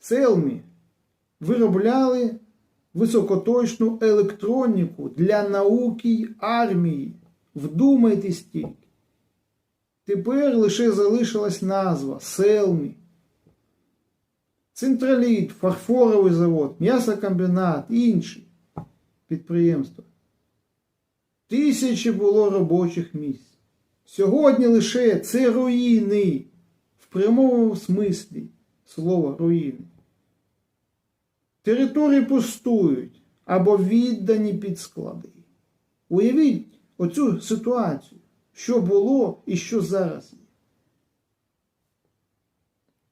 Селмі виробляли високоточну електроніку для науки й армії. Вдумайтесь тільки. Тепер лише залишилась назва Селмі. Централіт, фарфоровий завод, м'ясокомбінат, інші підприємства. Тисячі було робочих місць. Сьогодні лише це руїни в прямому смислі слова руїни. Території пустують або віддані під склади. Уявіть оцю ситуацію, що було і що зараз є.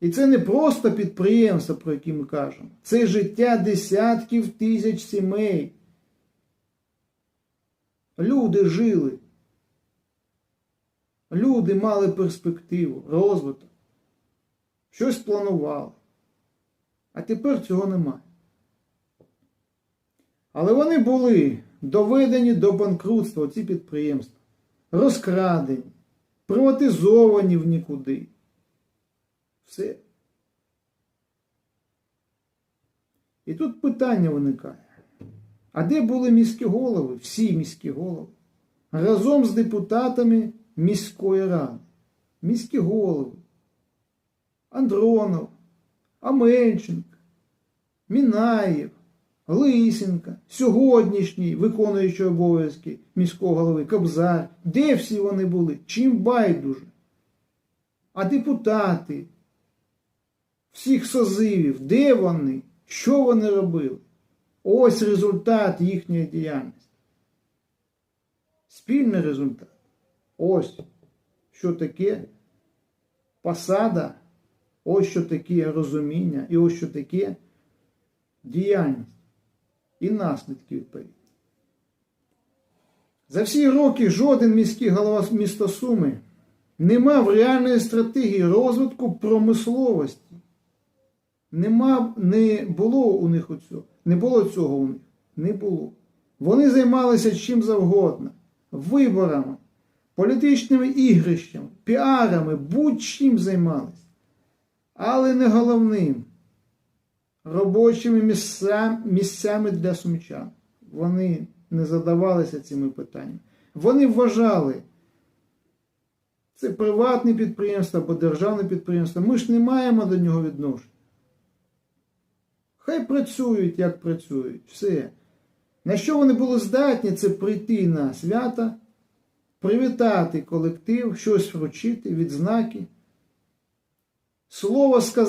І це не просто підприємства, про які ми кажемо, це життя десятків тисяч сімей. Люди жили. Люди мали перспективу, розвиток, щось планували. А тепер цього немає. Але вони були доведені до банкрутства, ці підприємства, розкрадені, приватизовані в нікуди. Все. І тут питання виникає. А де були міські голови, всі міські голови, разом з депутатами міської ради? Міські голови. Андронов, Амельченко, Мінаєв, Лисенка, сьогоднішній виконуючий обов'язки міського голови Кобзар. Де всі вони були? Чим байдуже? А депутати всіх созивів, де вони? Що вони робили? Ось результат їхньої діяльності. Спільний результат. Ось що таке посада, ось що таке розуміння, і ось що таке діяльність і наслідки відповідні. За всі роки жоден міський голова міста Суми не мав реальної стратегії розвитку промисловості. Нема, не було у них оцього. Не було цього у них. Не було. Вони займалися чим завгодно. Виборами, політичними ігрищами, піарами, будь-чим займалися. Але не головним робочими місця, місцями для сумчан. Вони не задавалися цими питаннями. Вони вважали, це приватне підприємство або державне підприємство. Ми ж не маємо до нього відношення. Хай працюють, як працюють, все. На що вони були здатні, це прийти на свята, привітати колектив, щось вручити, відзнаки, слово сказати.